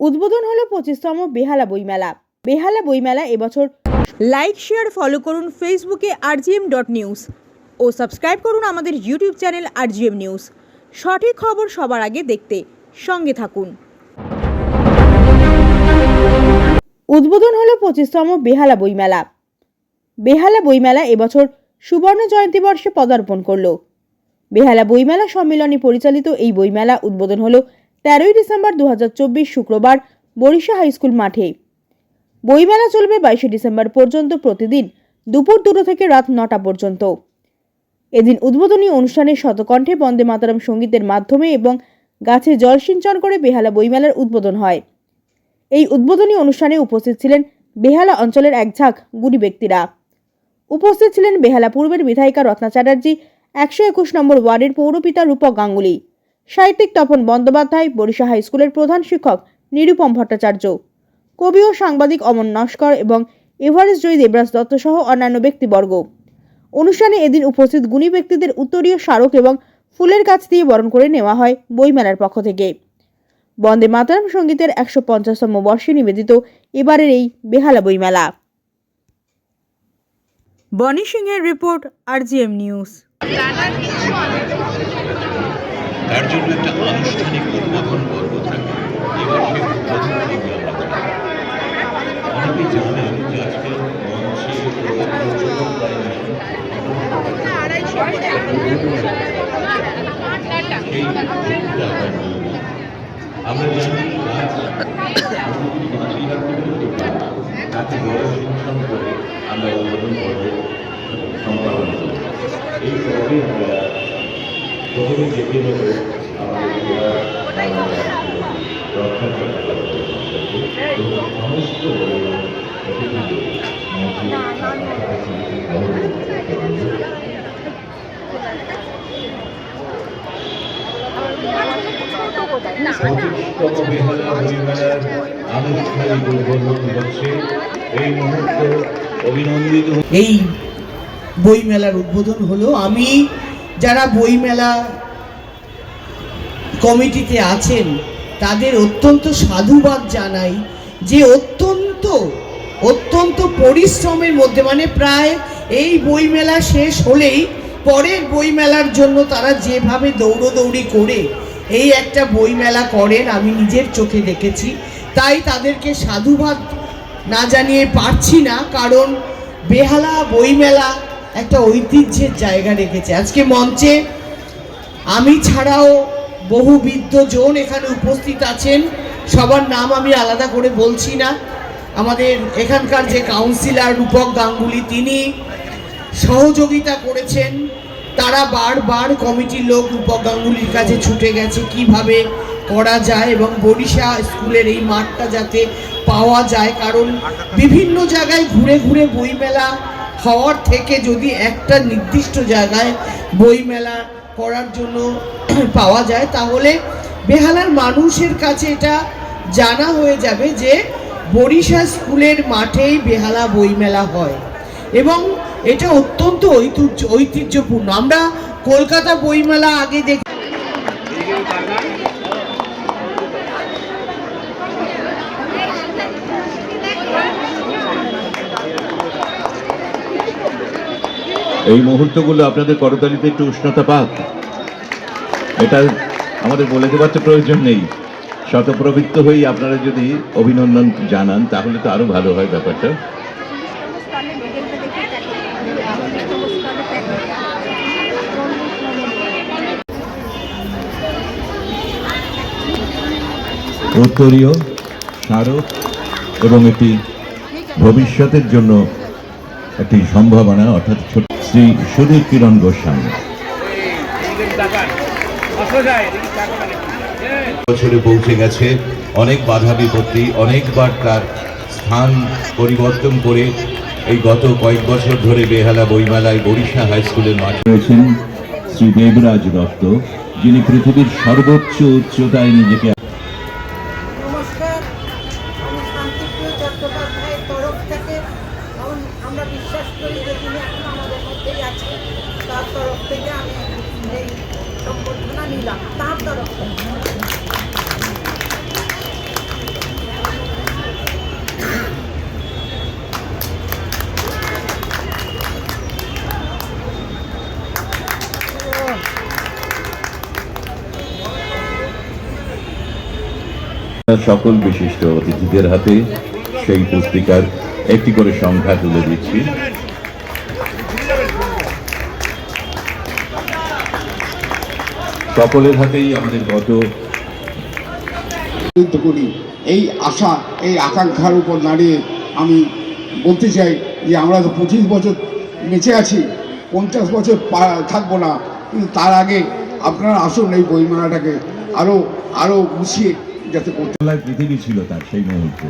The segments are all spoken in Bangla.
উদ্বোধন হলো পঁচিশতম বেহালা বইমেলা। বেহালা বইমেলা এবছর। লাইক শেয়ার ফলো করুন ফেসবুকে আরজিএম ডট নিউজ ও সাবস্ক্রাইব করুন আমাদের ইউটিউব চ্যানেল আরজিএম নিউজ সঠিক খবর সবার আগে দেখতে সঙ্গে থাকুন। উদ্বোধন হলো পঁচিশতম বেহালা বইমেলা। বেহালা বইমেলা এবছর সুবর্ণ জয়ন্তী বর্ষে পদার্পণ করল। বেহালা বইমেলা সম্মেলনে পরিচালিত এই বইমেলা উদ্বোধন হলো তেরোই ডিসেম্বর দু হাজার চব্বিশ শুক্রবার বরিশা হাইস্কুল মাঠে। বইমেলা চলবে বাইশে ডিসেম্বর পর্যন্ত প্রতিদিন দুপুর দুটো থেকে রাত নটা পর্যন্ত। এদিন উদ্বোধনী অনুষ্ঠানে শতকণ্ঠে বন্দে মাতারাম সঙ্গীতের মাধ্যমে এবং গাছে জল সিঞ্চন করে বেহালা বইমেলার উদ্বোধন হয়। এই উদ্বোধনী অনুষ্ঠানে উপস্থিত ছিলেন বেহালা অঞ্চলের এক ঝাঁক গুণী ব্যক্তিরা। উপস্থিত ছিলেন বেহালা পূর্বের বিধায়িকা রত্না চ্যাটার্জি, একশো একুশ নম্বর ওয়ার্ডের পৌরপিতা রূপক গাঙ্গুলি। সাহিত্যিক তপন বন্দ্যোপাধ্যায় বরিশা হাই স্কুলের প্রধান শিক্ষক নিরুপম ভট্টাচার্য, কবি ও সাংবাদিক অমন নস্কর এবং এভারেস্ট জয়ী দেবরাজ দত্ত সহ অন্যান্য ব্যক্তিবর্গ। অনুষ্ঠানে এদিন উপস্থিত গুণী ব্যক্তিদের উত্তরীয় স্মারক এবং ফুলের কাছ দিয়ে বরণ করে নেওয়া হয় বইমেলার পক্ষ থেকে। বন্দে মাতারাম সঙ্গীতের একশো পঞ্চাশতম বর্ষে নিবেদিত এবারের এই বেহালা বইমেলা। বনি সিংহের রিপোর্ট, আরজিএম নিউজ। তার জন্য একটা আনুষ্ঠানিক উদ্বোধন পর্ব থাকে এবার সে উদ্বোধন পর্ব আমরা করি। অনেকেই জানেন যে আজকে মঞ্চে আমরা জানি করে আমরা সম্পাদন করি এই পর্বে আমরা প্রথমে যেতে হবে সমস্ত এই বইমেলার উদ্বোধন হলো আমি যারা বইমেলা কমিটিতে আছেন, তাদের অত্যন্ত সাধুবাদ জানাই যে অত্যন্ত অত্যন্ত পরিশ্রমের মধ্যে মানে প্রায় এই বইমেলা শেষ হলেই পরের বইমেলার জন্য তারা যেভাবে দৌড়োদৌড়ি করে এই একটা বইমেলা করেন, আমি নিজের চোখে দেখেছি। তাই তাদেরকে সাধুবাদ না জানিয়ে পারছি না, কারণ বেহালা বইমেলা একটা ঐতিহ্যের জায়গা রেখেছে। আজকে মঞ্চে আমি ছাড়াও বহু বিদ্যজন এখানে উপস্থিত আছেন। সবার নাম আমি আলাদা করে বলছি না। আমাদের এখানকার যে কাউন্সিলর রূপক গাঙ্গুলি, তিনি সহযোগিতা করেছেন। তারা বারবার কমিটির লোক রূপক গাঙ্গুলির কাছে ছুটে গেছে, কীভাবে করা যায় এবং বরিশা স্কুলের এই মাঠটা যাতে পাওয়া যায়। কারণ বিভিন্ন জায়গায় ঘুরে ঘুরে বইমেলা হওয়ার থেকে যদি একটা নির্দিষ্ট জায়গায় বইমেলা করার জন্য পাওয়া যায়, তাহলে বেহালার মানুষের কাছে এটা জানা হয়ে যাবে যে বরিশা স্কুলের মাঠেই বেহালা বইমেলা হয়। এবং এটা অত্যন্ত ঐতিহ্য ঐতিহ্যপূর্ণ। আমরা কলকাতা বইমেলা আগে দেখি এই মুহূর্তগুলো আপনাদের করতালিতে একটু উষ্ণতা পাক। এটা আমাদের বলে দেওয়ার তো প্রয়োজন নেই। শতপ্রবৃত্ত হয়েই আপনারা যদি অভিনন্দন জানান তাহলে তো আরও ভালো হয় ব্যাপারটা। উত্তরীয় স্মারক এবং একটি ভবিষ্যতের জন্য একটি সম্ভাবনা অর্থাৎ ছোট- শ্রী সুধীর কিরণ গোস্বামী। বছরে পৌঁছে গেছে অনেক বাধা বিপত্তি অনেকবার তার স্থান পরিবর্তন করে এই গত কয়েক বছর ধরে বেহালা বইমেলায় বরিশা হাই স্কুলের মাঠে রয়েছেন শ্রী দেবরাজ দত্ত যিনি পৃথিবীর সর্বোচ্চ উচ্চতায় নিজেকে আমরা বিশ্বাস করি যে তিনি এখন আমাদের মধ্যেই আছে। তার তরফ থেকে আমি এই সম্বর্ধনা নিলাম। তার তরফ থেকে। সকল বিশিষ্ট অতিথিদের হাতে সেই পুস্তিকার একটি করে সংখ্যা তুলে দিচ্ছি। সকলের হাতেই আমাদের গত করি। এই আশা এই আকাঙ্ক্ষার উপর দাঁড়িয়ে আমি বলতে চাই যে আমরা তো পঁচিশ বছর বেঁচে আছি পঞ্চাশ বছর থাকব না। কিন্তু তার আগে আপনারা আসুন এই বইমেলাটাকে আরও আরও গুছিয়ে যাতে করতে পৃথিবী ছিল তার সেই মুহূর্তে।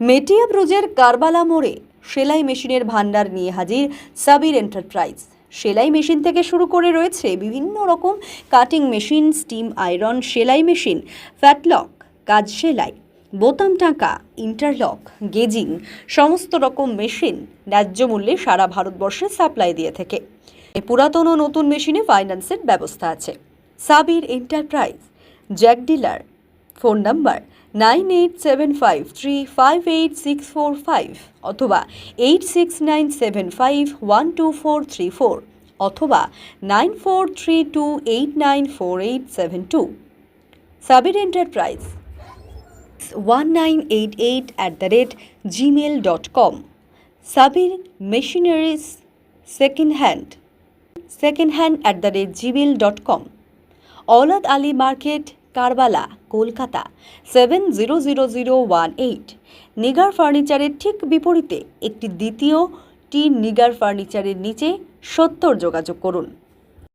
মেটিয়া ব্রুজের কারবালা মোড়ে সেলাই মেশিনের ভান্ডার নিয়ে হাজির সাবির এন্টারপ্রাইজ। সেলাই মেশিন থেকে শুরু করে রয়েছে বিভিন্ন রকম কাটিং মেশিন, স্টিম আয়রন সেলাই মেশিন, ফ্যাটলক, কাজ সেলাই, বোতাম টাকা, ইন্টারলক, গেজিং, সমস্ত রকম মেশিন ন্যায্য মূল্যে সারা ভারতবর্ষে সাপ্লাই দিয়ে থাকে। পুরাতন ও নতুন মেশিনে ফাইন্যান্সের ব্যবস্থা আছে। Sabir enterprise, Jack dealer, phone number nine eight seven five three five eight six four five অথবা eight six nine seven five one two four three four অথবা nine four three two eight nine four eight seven two Sabir enterprise one nine eight eight at the rate Gmail dot com Sabir machineries second hand second hand at the rate Gmail dot com Ali market Karbala, Kolkata seven zero zero zero one eight Nigar ফার্নিচারের ঠিক বিপরীতে একটি দ্বিতীয় টি নিগার ফার্নিচারের নিচে সত্তর যোগাযোগ করুন।